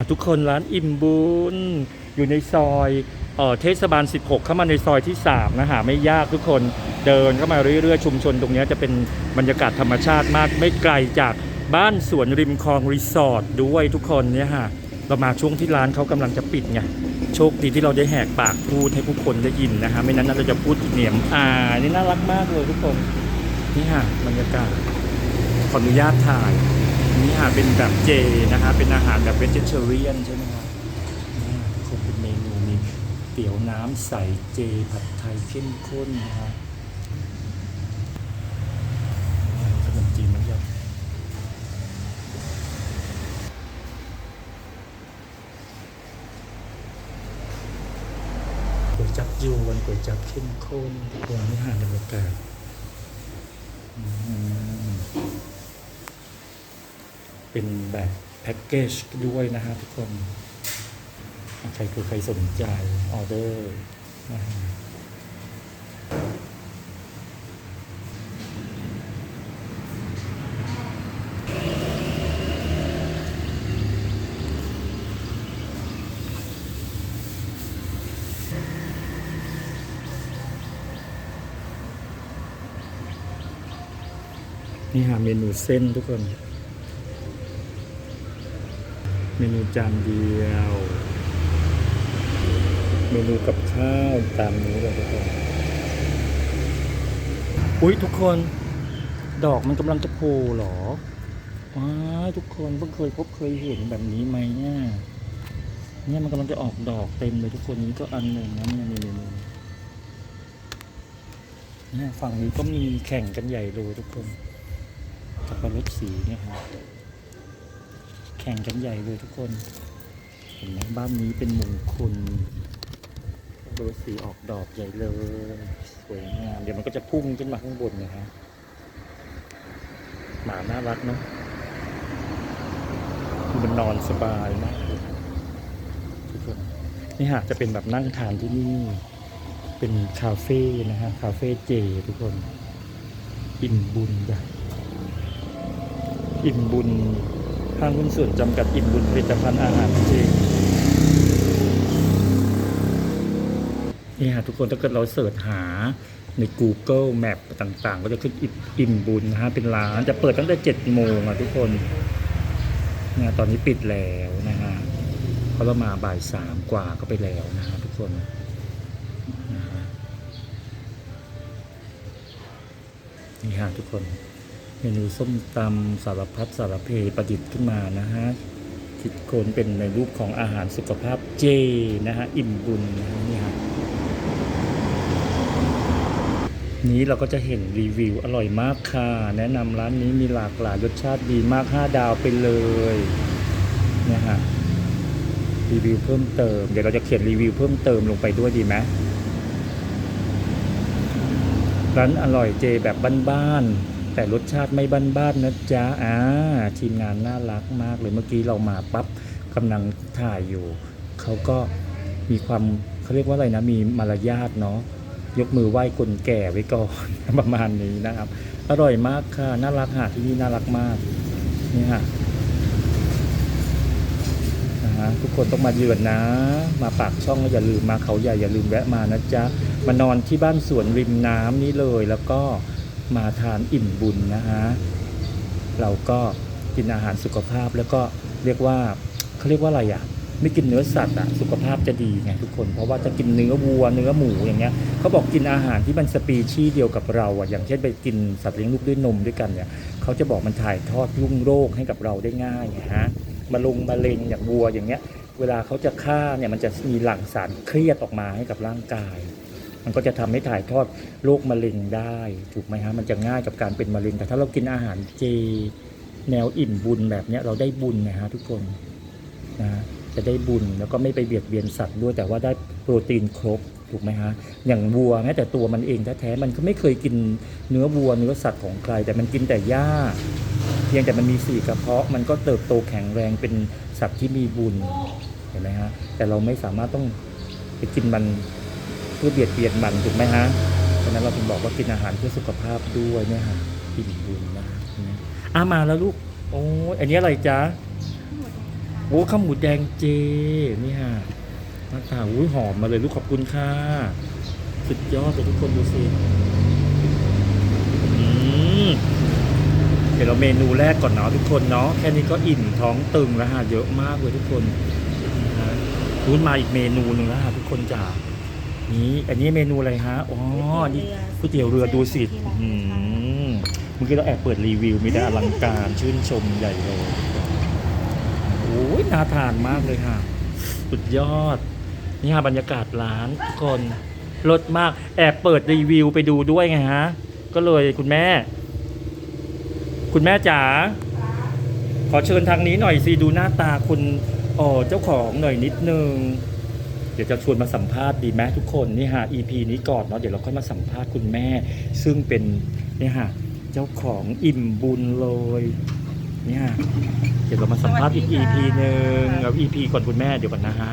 ทุกคนร้านอิ่มบุญอยู่ในซอยเออเทศบาล 16 เข้ามาในซอยที่ 3 นะหาไม่ยากทุกคนเดินเข้ามาเรื่อยๆ ชุมชนตรงนี้จะเป็นบรรยากาศธรรมชาติมากไม่ไกลจากบ้านสวนริมคลองรีสอร์ทด้วยทุกคนเนี่ยฮะเรามาช่วงที่ร้านเขากำลังจะปิดไงโชคดีที่เราได้แหกปากพูดให้ผู้คนได้ยินนะฮะไม่นั้นน่าจะพูดเหนียมอ่านี่น่ารักมากเลยทุกคนนี่ฮะบรรยากาศขออนุญาตถ่าย นี่อาหารเป็นแบบเจนะฮะเป็นอาหารแบบเวจเทเรียนใช่ไหมครับคงเป็นเมนูมีเตี๋ยวน้ำใสเจผัดไทยเข้มข้นนะฮะขนมจีนน้ำยำก๋วยจับยวนก๋วยจับเข้มข้นทุกคนนี่อาหารบรรยากาศ เป็นแบบแพ็กเกจด้วยนะฮะทุกคน ใครคือใครสนใจออเดอร์นะฮะนี่หาเมนูเส้นทุกคน เมนูจานเดียว เมนูกับข้าวตามนี้เลยทุกคนอุ้ยทุกคน ดอกมันกำลังจะโผล่หรอว้าทุกคนเพิ่งเคยพบเคยเห็นแบบนี้ไหมเนี่ยเนี่ยมันกำลังจะออกดอกเต็มเลยทุกคนนี้ก็อันหนึ่งนะเนี่ยนี่นี่นี่เนี่ยฝั่งนี้ก็มีแข่งกันใหญ่เลยทุกคนกับรสสีเนี่ยครับ ข่งกันใหญ่เลยทุกคน เห็นไหมบ้านนี้เป็นมงคลเบอร์สีออกดอกใหญ่เลย สวยงาม เดี๋ยวมันก็จะพุ่งขึ้นมาข้างบนนะฮะหมาน่ารักเนาะมันนอนสบายมากเลยทุกคนนี่ฮะจะเป็นแบบนั่งทานที่นี่ เป็นคาเฟ่นะฮะ คาเฟ่เจ ทุกคน อิ่มบุญจ้ะอิ่มบุญ ห้างหุ้นส่วนจำกัดอิ่มบุญผลิตภัณฑ์อาหารเจนี่ฮะทุกคนถ้าเกิดเราเสิร์ชหาใน Google Map ต่างๆ ก็จะขึ้นอิ่มบุญนะฮะเป็นร้านจะเปิดตั้งแต่7โมงอะทุกคนเนี่ยตอนนี้ปิดแล้วนะฮะเพราเรามาบ่ายสามกว่าก็ไปแล้วนะฮะทุกคนนี่ฮะทุกคน เมนูส้มตำสารพัดสารเพประดิษฐ์ขึ้นมานะฮะคิดค้นเป็นในรูปของอาหารสุขภาพเจนะฮะอิ่มบุญนะฮะนี่ฮะนี้เราก็จะเห็นรีวิวอร่อยมากค่ะ แนะนำร้านนี้มีหลากหลายรสชาติดีมาก 5 ดาวไปเลยนี่ฮะรีวิวเพิ่มเติม เดี๋ยวเราจะเขียนรีวิวเพิ่มเติมลงไปด้วยดีไหมร้านอร่อยเจแบบบ้านๆ แต่รสชาติไม่บ้านๆนะจ๊ะอ่าทีมงานน่ารักมากเลยเมื่อกี้เรามาปั๊บกำลังถ่ายอยู่ เขาก็มีความเขาเรียกว่าอะไรนะ มีมารยาทเนาะยกมือไหว้คนแก่ไว้ก่อน ประมาณนี้นะครับ อร่อยมากค่ะ น่ารักค่ะที่นี่น่ารักมาก นี่ค่ะนะฮะทุกคนต้องมาเยือนนะ มาปากช่องอย่าลืมมาเขาใหญ่อย่าลืมแวะมานะจ๊ะ มานอนที่บ้านสวนริมน้ำนี้เลยแล้วก็ มาทานอิ่มบุญนะฮะเราก็กินอาหารสุขภาพแล้วก็เรียกว่าเขาเรียกว่าอะไรอะไม่กินเนื้อสัตว์อะสุขภาพจะดีไงทุกคน เพราะว่าจะกินเนื้อวัวเนื้อหมูอย่างเงี้ยเขาบอกกินอาหารที่มันสปีชีส์เดียวกับเราอะอย่างเช่นไปกินสัตว์เลี้ยงลูกด้วยนมด้วยกันเนี่ยเขาจะบอกมันถ่ายทอดรุ่งโรคให้กับเราได้ง่ายไงฮะมาลงมาเร็งอย่างวัวอย่างเงี้ย เวลาเขาจะฆ่าเนี่ยมันจะมีหลั่งสารเครียดออกมาให้กับร่างกาย มันก็จะทำให้ถ่ายทอดโรคมะเร็งได้ถูกไหมฮะมันจะง่ายกับการเป็นมะเร็งแต่ถ้าเรากินอาหารเจ แนวอิ่มบุญแบบเนี้ยเราได้บุญนะฮะทุกคนนะจะได้บุญแล้วก็ไม่ไปเบียดเบียนสัตว์ด้วยแต่ว่าได้โปรตีนครบถูกไหมฮะอย่างวัวแม้แต่ตัวมันเองแท้ๆมันก็ไม่เคยกินเนื้อวัวเนื้อสัตว์ของใคร แต่มันกินแต่หญ้า เพียงแต่มันมีสี่กระเพาะ มันก็เติบโตแข็งแรงเป็นสัตว์ที่มีบุญเห็นไหมฮะแต่เราไม่สามารถต้องไปกินมัน เพื่อเบียดเบียนมันถูกไหมฮะฉะนั้นเราถึงบอกว่ากินอาหารเพื่อสุขภาพด้วยเนี่ยฮะอิ่มบุญนะอะมาแล้วลูกโอ้ยอันนี้อะไรจ๊ะโอ้ข้าวหมูแดงเจนี่ฮะหน้าตาอุ้ยหอมมาเลยลูกขอบคุณค่ะสุดยอดเลยทุกคนดูสิเดี๋ยวเราเมนูแรกก่อนเนาะทุกคนเนาะแค่นี้ก็อิ่มท้องตึงแล้วฮะเยอะมากเลยทุกคนนะฮะรู้มาอีกเมนูหนึ่งแล้วฮะทุกคนจ๋า นี่อันนี้เมนูอะไรฮะอ๋อนี่ก๋วยเตี๋ยวเรือดูสิอืมเมื่อกี้เราแอบเปิดรีวิวไม่ได้อลังการชื่นชมใหญ่เลยโอ้ยน่าทานมากเลยค่ะ สุดยอด นี่ฮะบรรยากาศร้านทุกคนรสมากแอบเปิดรีวิวไปดูด้วยไงฮะ ก็เลยคุณแม่ คุณแม่จ๋าขอเชิญทางนี้หน่อยสิดูหน้าตาคุณอ๋อเจ้าของหน่อยนิดนึงเดี๋ยวจะชวนมาสัมภาษณ์ดีไหมทุกคนนี่ฮะ EP นี้ก่อนเนาะเดี๋ยวเราค่อยมาสัมภาษณ์คุณแม่ ซึ่งเป็นนี่ฮะเจ้าของอิ่มบุญเลยเนี่ยเดี๋ยวเรามาสัมภาษณ์อีก EP หนึ่งเอา EP ก่อนคุณแม่เดี๋ยวก่อนนะฮะ